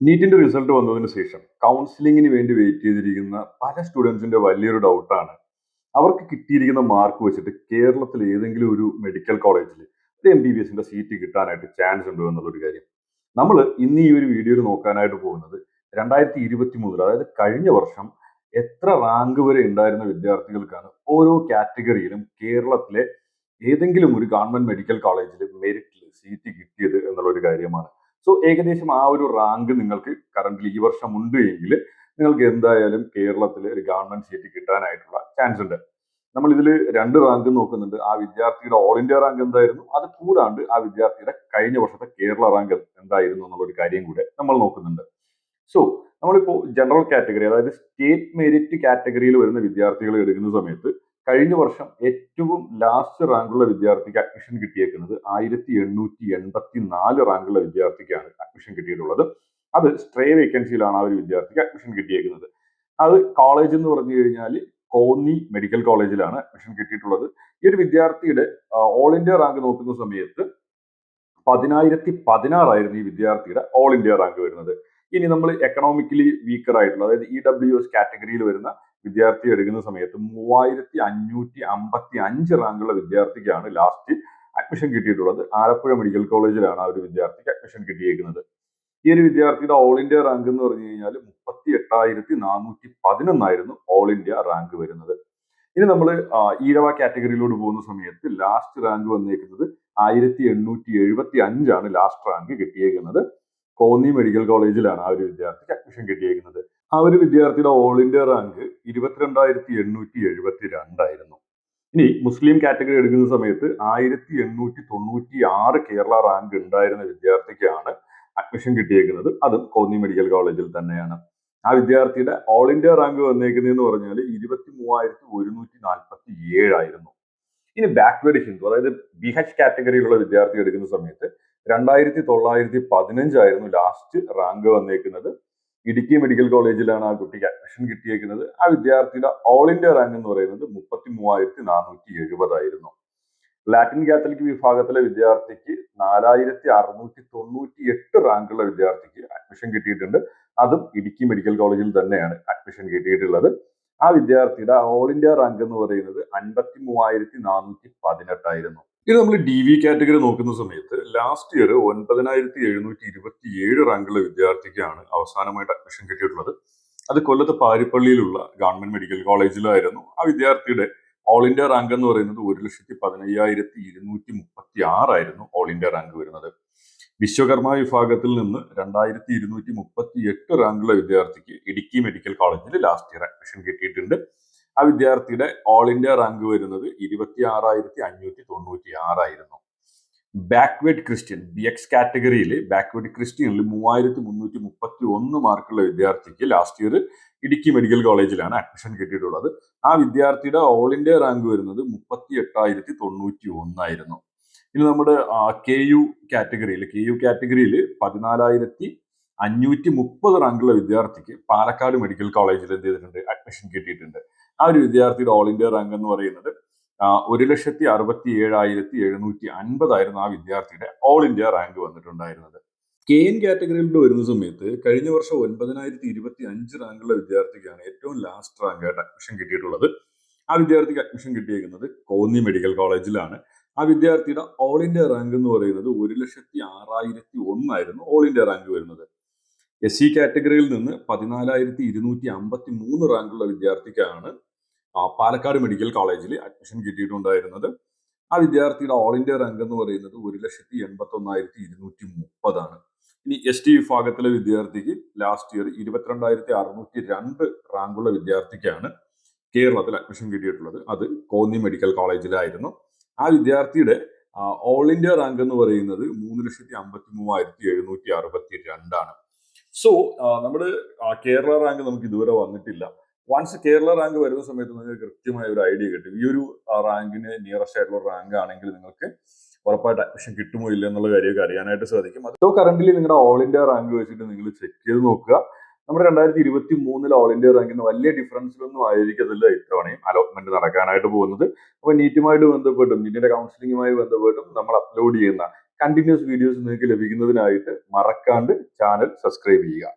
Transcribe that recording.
നീറ്റിന്റെ result വന്നതിന് ശേഷം കൗൺസിലിങ്ങിന് വേണ്ടി വെയിറ്റ് ചെയ്തിരിക്കുന്ന പല സ്റ്റുഡൻസിന്റെ വലിയൊരു ഡൗട്ടാണ് അവർക്ക് കിട്ടിയിരിക്കുന്ന മാർക്ക് വെച്ചിട്ട് കേരളത്തിൽ ഏതെങ്കിലും ഒരു മെഡിക്കൽ കോളേജിൽ എം ബി ബി എസിന്റെ സീറ്റ് കിട്ടാനായിട്ട് ചാൻസ് ഉണ്ടോ എന്നുള്ളൊരു കാര്യം. നമ്മൾ ഇന്ന് ഈ ഒരു വീഡിയോയിൽ നോക്കാനായിട്ട് പോകുന്നത് രണ്ടായിരത്തി ഇരുപത്തി മൂന്നിൽ അതായത് കഴിഞ്ഞ വർഷം എത്ര റാങ്ക് വരെ ഉണ്ടായിരുന്ന വിദ്യാർത്ഥികൾക്കാണ് ഓരോ കാറ്റഗറിയിലും കേരളത്തിലെ ഏതെങ്കിലും ഒരു ഗവൺമെന്റ് മെഡിക്കൽ കോളേജിൽ മെറിറ്റിൽ സീറ്റ് കിട്ടിയത് എന്നുള്ള ഒരു കാര്യമാണ്. സോ ഏകദേശം ആ ഒരു റാങ്ക് നിങ്ങൾക്ക് കറന്റ്ലി ഈ വർഷം ഉണ്ട് എങ്കിൽ നിങ്ങൾക്ക് എന്തായാലും കേരളത്തിൽ ഒരു ഗവൺമെന്റ് സീറ്റ് കിട്ടാനായിട്ടുള്ള ചാൻസ് ഉണ്ട്. നമ്മൾ ഇതിൽ രണ്ട് റാങ്ക് നോക്കുന്നുണ്ട്. ആ വിദ്യാർത്ഥിയുടെ ഓൾ ഇന്ത്യ റാങ്ക് എന്തായിരുന്നു? അത് കൂടാണ്ട് ആ വിദ്യാർത്ഥിയുടെ കഴിഞ്ഞ വർഷത്തെ കേരള റാങ്ക് എന്തായിരുന്നു എന്നുള്ള ഒരു കാര്യം കൂടെ നമ്മൾ നോക്കുന്നുണ്ട്. സോ നമ്മളിപ്പോ ജനറൽ കാറ്റഗറി അതായത് സ്റ്റേറ്റ് മെരിറ്റ് കാറ്റഗറിയിൽ വരുന്ന വിദ്യാർത്ഥികളെ എടുക്കുന്ന സമയത്ത് കഴിഞ്ഞ വർഷം ഏറ്റവും ലാസ്റ്റ് റാങ്കുള്ള വിദ്യാർത്ഥിക്ക് അഡ്മിഷൻ കിട്ടിയേക്കുന്നത് ആയിരത്തി എണ്ണൂറ്റി എൺപത്തി നാല് റാങ്കുള്ള വിദ്യാർത്ഥിക്കാണ് അഡ്മിഷൻ കിട്ടിയിട്ടുള്ളത്. അത് സ്ട്രേ വേക്കൻസിയിലാണ് ആ ഒരു വിദ്യാർത്ഥിക്ക് അഡ്മിഷൻ കിട്ടിയേക്കുന്നത്. അത് കോളേജ് എന്ന് പറഞ്ഞു കഴിഞ്ഞാൽ കോന്നി മെഡിക്കൽ കോളേജിലാണ് അഡ്മിഷൻ കിട്ടിയിട്ടുള്ളത്. ഈ ഒരു വിദ്യാർത്ഥിയുടെ ഓൾ ഇന്ത്യ റാങ്ക് നോക്കുന്ന സമയത്ത് പതിനായിരത്തി പതിനാറായിരുന്നു ഈ വിദ്യാർത്ഥിയുടെ ഓൾ ഇന്ത്യ റാങ്ക് വരുന്നത്. ഇനി നമ്മൾ എക്കണോമിക്കലി വീക്കർ ആയിട്ടുള്ള അതായത് ഇ ഡബ്ല്യു എസ് കാറ്റഗറിയിൽ വരുന്ന വിദ്യാർത്ഥി എടുക്കുന്ന സമയത്ത് മൂവായിരത്തി അഞ്ഞൂറ്റി അമ്പത്തി അഞ്ച് റാങ്കുള്ള വിദ്യാർത്ഥിക്കാണ് ലാസ്റ്റ് അഡ്മിഷൻ കിട്ടിയിട്ടുള്ളത്. ആലപ്പുഴ മെഡിക്കൽ കോളേജിലാണ് ആ ഒരു വിദ്യാർത്ഥിക്ക് അഡ്മിഷൻ കിട്ടിയേക്കുന്നത്. ഈ ഒരു വിദ്യാർത്ഥിയുടെ ഓൾ ഇന്ത്യ റാങ്ക് എന്ന് പറഞ്ഞു കഴിഞ്ഞാൽ മുപ്പത്തി എട്ടായിരത്തി നാനൂറ്റി പതിനൊന്നായിരുന്നു ഓൾ ഇന്ത്യ റാങ്ക് വരുന്നത്. ഇനി നമ്മൾ ഈഴവ കാറ്റഗറിയിലോട്ട് പോകുന്ന സമയത്ത് ലാസ്റ്റ് റാങ്ക് വന്നേക്കുന്നത് ആയിരത്തി എണ്ണൂറ്റി എഴുപത്തി അഞ്ചാണ് ലാസ്റ്റ് റാങ്ക് കിട്ടിയേക്കുന്നത്. കോന്നി മെഡിക്കൽ കോളേജിലാണ് ആ ഒരു വിദ്യാർത്ഥിക്ക് അഡ്മിഷൻ കിട്ടിയേക്കുന്നത്. ആ ഒരു വിദ്യാർത്ഥിയുടെ ഓൾ ഇന്ത്യ റാങ്ക് ഇരുപത്തിരണ്ടായിരത്തി എണ്ണൂറ്റി എഴുപത്തി രണ്ടായിരുന്നു ഇനി മുസ്ലിം കാറ്റഗറി എടുക്കുന്ന സമയത്ത് ആയിരത്തി എണ്ണൂറ്റി തൊണ്ണൂറ്റി ആറ് കേരള റാങ്ക് ഉണ്ടായിരുന്ന വിദ്യാർത്ഥിക്കാണ് അഡ്മിഷൻ കിട്ടിയേക്കുന്നത്. അതും കോന്നി മെഡിക്കൽ കോളേജിൽ തന്നെയാണ്. ആ വിദ്യാർത്ഥിയുടെ ഓൾ ഇന്ത്യ റാങ്ക് വന്നേക്കുന്നതെന്ന് പറഞ്ഞാൽ ഇരുപത്തി മൂവായിരത്തി ഒരുന്നൂറ്റി നാൽപ്പത്തി ഏഴായിരുന്നു ഇനി ബാക്ക്വേർഡ് ഹിന്ദു അതായത് ബി എച്ച് കാറ്റഗറിയിലുള്ള വിദ്യാർത്ഥി എടുക്കുന്ന സമയത്ത് രണ്ടായിരത്തി തൊള്ളായിരത്തി പതിനഞ്ചായിരുന്നു ലാസ്റ്റ് റാങ്ക് വന്നേക്കുന്നത്. ഇടുക്കി മെഡിക്കൽ കോളേജിലാണ് ആ കുട്ടിക്ക് അഡ്മിഷൻ കിട്ടിയേക്കുന്നത്. ആ വിദ്യാർത്ഥിയുടെ ഓൾ ഇന്ത്യ റാങ്ക് എന്ന് പറയുന്നത് മുപ്പത്തി മൂവായിരത്തി നാനൂറ്റി എഴുപതായിരുന്നു ലാറ്റിൻ കാത്തലിക് വിഭാഗത്തിലെ വിദ്യാർത്ഥിക്ക് നാലായിരത്തി അറുന്നൂറ്റി തൊണ്ണൂറ്റി എട്ട് റാങ്കുള്ള വിദ്യാർത്ഥിക്ക് അഡ്മിഷൻ കിട്ടിയിട്ടുണ്ട്. അതും ഇടുക്കി മെഡിക്കൽ കോളേജിൽ തന്നെയാണ് അഡ്മിഷൻ കിട്ടിയിട്ടുള്ളത്. ആ വിദ്യാർത്ഥിയുടെ ഓൾ ഇന്ത്യ റാങ്ക് എന്ന് പറയുന്നത് അൻപത്തി മൂവായിരത്തി നാനൂറ്റി പതിനെട്ടായിരുന്നു ഇത് നമ്മൾ ഡി വി കാറ്റഗറി നോക്കുന്ന സമയത്ത് ലാസ്റ്റ് ഇയർ ഒൻപതിനായിരത്തി എഴുന്നൂറ്റി ഇരുപത്തി ഏഴ് റാങ്കുള്ള വിദ്യാർത്ഥിക്കാണ് അവസാനമായിട്ട് അഡ്മിഷൻ കിട്ടിയിട്ടുള്ളത്. അത് കൊല്ലത്ത് പാരിപ്പള്ളിയിലുള്ള ഗവൺമെന്റ് മെഡിക്കൽ കോളേജിലായിരുന്നു ആ വിദ്യാർത്ഥിയുടെ ഓൾ ഇന്ത്യ റാങ്ക് എന്ന് പറയുന്നത് ഒരു ലക്ഷത്തി പതിനയ്യായിരത്തി ഇരുന്നൂറ്റി മുപ്പത്തി ആറായിരുന്നു ഓൾ ഇന്ത്യ റാങ്ക് വരുന്നത്. വിശ്വകർമ്മ വിഭാഗത്തിൽ നിന്ന് രണ്ടായിരത്തി ഇരുന്നൂറ്റി മുപ്പത്തി എട്ട് റാങ്കുള്ള വിദ്യാർത്ഥിക്ക് ഇടുക്കി മെഡിക്കൽ കോളേജിൽ ലാസ്റ്റ് ഇയർ അഡ്മിഷൻ കിട്ടിയിട്ടുണ്ട്. ആ വിദ്യാർത്ഥിയുടെ ഓൾ ഇന്ത്യ റാങ്ക് വരുന്നത് ഇരുപത്തി ആറായിരത്തി അഞ്ഞൂറ്റി തൊണ്ണൂറ്റി ആറായിരുന്നു ബാക്ക്വേഡ് ക്രിസ്ത്യൻ ബി എക്സ് കാറ്റഗറിയിൽ ബാക്ക്വേഡ് ക്രിസ്ത്യനിൽ മൂവായിരത്തി മുന്നൂറ്റി മുപ്പത്തി ഒന്ന് മാർക്കുള്ള വിദ്യാർത്ഥിക്ക് ലാസ്റ്റ് ഇയർ ഇടുക്കി മെഡിക്കൽ കോളേജിലാണ് അഡ്മിഷൻ കിട്ടിയിട്ടുള്ളത്. ആ വിദ്യാർത്ഥിയുടെ ഓൾ ഇന്ത്യ റാങ്ക് വരുന്നത് മുപ്പത്തി എട്ടായിരത്തി തൊണ്ണൂറ്റി ഒന്നായിരുന്നു ഇനി നമ്മുടെ കെ യു കാറ്റഗറിയിൽ കെ യു കാറ്റഗറിയിൽ പതിനാലായിരത്തി അഞ്ഞൂറ്റി മുപ്പത് റാങ്കുള്ള വിദ്യാർത്ഥിക്ക് പാലക്കാട് മെഡിക്കൽ കോളേജിൽ എന്ത് ചെയ്തിട്ടുണ്ട്? അഡ്മിഷൻ കിട്ടിയിട്ടുണ്ട്. ആ ഒരു വിദ്യാർത്ഥിയുടെ ഓൾ ഇന്ത്യ റാങ്ക് എന്ന് പറയുന്നത് ഒരു ലക്ഷത്തി അറുപത്തി ഏഴായിരത്തി എഴുന്നൂറ്റി അൻപതായിരുന്നു ആ വിദ്യാർത്ഥിയുടെ ഓൾ ഇന്ത്യ റാങ്ക് വന്നിട്ടുണ്ടായിരുന്നത്. കെ എൻ കാറ്റഗറിയിലൂടെ വരുന്ന സമയത്ത് കഴിഞ്ഞ വർഷം ഒൻപതിനായിരത്തി ഇരുപത്തി അഞ്ച് റാങ്കുള്ള വിദ്യാർത്ഥിക്കാണ് ഏറ്റവും ലാസ്റ്റ് റാങ്ക് ആയിട്ട് അഡ്മിഷൻ കിട്ടിയിട്ടുള്ളത്. ആ വിദ്യാർത്ഥിക്ക് അഡ്മിഷൻ കിട്ടിയിരിക്കുന്നത് കോന്നി മെഡിക്കൽ കോളേജിലാണ് ആ വിദ്യാർത്ഥിയുടെ ഓൾ ഇന്ത്യ റാങ്ക് എന്ന് പറയുന്നത് ഒരു ലക്ഷത്തി ആറായിരത്തി ഒന്നായിരുന്നു ഓൾ ഇന്ത്യ റാങ്ക് വരുന്നത്. എസ് സി കാറ്റഗറിയിൽ നിന്ന് പതിനാലായിരത്തി ഇരുന്നൂറ്റി അമ്പത്തി മൂന്ന് റാങ്കുള്ള വിദ്യാർത്ഥിക്കാണ് പാലക്കാട് മെഡിക്കൽ കോളേജിൽ അഡ്മിഷൻ കിട്ടിയിട്ടുണ്ടായിരുന്നത്. ആ വിദ്യാർത്ഥിയുടെ ഓൾ ഇന്ത്യ റാങ്ക് എന്ന് പറയുന്നത് ഒരു ലക്ഷത്തി എൺപത്തി ഒന്നായിരത്തി ഇരുന്നൂറ്റി മുപ്പതാണ്. ഇനി എസ് ടി വിഭാഗത്തിലെ വിദ്യാർത്ഥിക്ക് ലാസ്റ്റ് ഇയർ ഇരുപത്തിരണ്ടായിരത്തി അറുന്നൂറ്റി രണ്ട് റാങ്കുള്ള വിദ്യാർത്ഥിക്കാണ് കേരളത്തിൽ അഡ്മിഷൻ കിട്ടിയിട്ടുള്ളത്. അത് കോന്നി മെഡിക്കൽ കോളേജിലായിരുന്നു. ആ വിദ്യാർത്ഥിയുടെ ഓൾ ഇന്ത്യ റാങ്ക് എന്ന് പറയുന്നത് മൂന്ന് ലക്ഷത്തി അമ്പത്തി മൂവായിരത്തി എഴുന്നൂറ്റി അറുപത്തി രണ്ടാണ്. സോ നമ്മുടെ കേരള റാങ്ക് നമുക്ക് ഇതുവരെ വന്നിട്ടില്ല. വൺസ് കേരള റാങ്ക് വരുന്ന സമയത്ത് നിങ്ങൾക്ക് കൃത്യമായ ഒരു ഐഡിയ കിട്ടും. ഈ ഒരു റാങ്കിന് നിയറസ്റ്റ് ആയിട്ടുള്ള റാങ്ക് ആണെങ്കിൽ നിങ്ങൾക്ക് ഉറപ്പായിട്ട് അഡ്മിഷൻ കിട്ടുമോ ഇല്ല എന്നുള്ള കാര്യമൊക്കെ അറിയാനായിട്ട് സാധിക്കും. അതോ കറന്റ്ലി നിങ്ങളുടെ ഓൾ ഇന്ത്യ റാങ്ക് വെച്ചിട്ട് നിങ്ങൾ ചെക്ക് ചെയ്ത് നോക്കുക. നമ്മുടെ രണ്ടായിരത്തി ഇരുപത്തി മൂന്നിൽ ഓൾ ഇന്ത്യ റാങ്കിന് വലിയ ഡിഫറൻസിലൊന്നും ആയിരിക്കത്തില്ല ഇത്തവണയും അലോട്ട്മെന്റ് നടക്കാനായിട്ട് പോകുന്നത്. അപ്പോൾ നീറ്റുമായിട്ട് ബന്ധപ്പെട്ടും നീറ്റിന്റെ കൗൺസിലിംഗുമായി ബന്ധപ്പെട്ടും നമ്മൾ അപ്ലോഡ് ചെയ്യുന്ന കണ്ടിന്യൂസ് വീഡിയോസ് നിങ്ങൾക്ക് ലഭിക്കുന്നതിനായിട്ട് മറക്കാണ്ട് ചാനൽ സബ്സ്ക്രൈബ് ചെയ്യുക.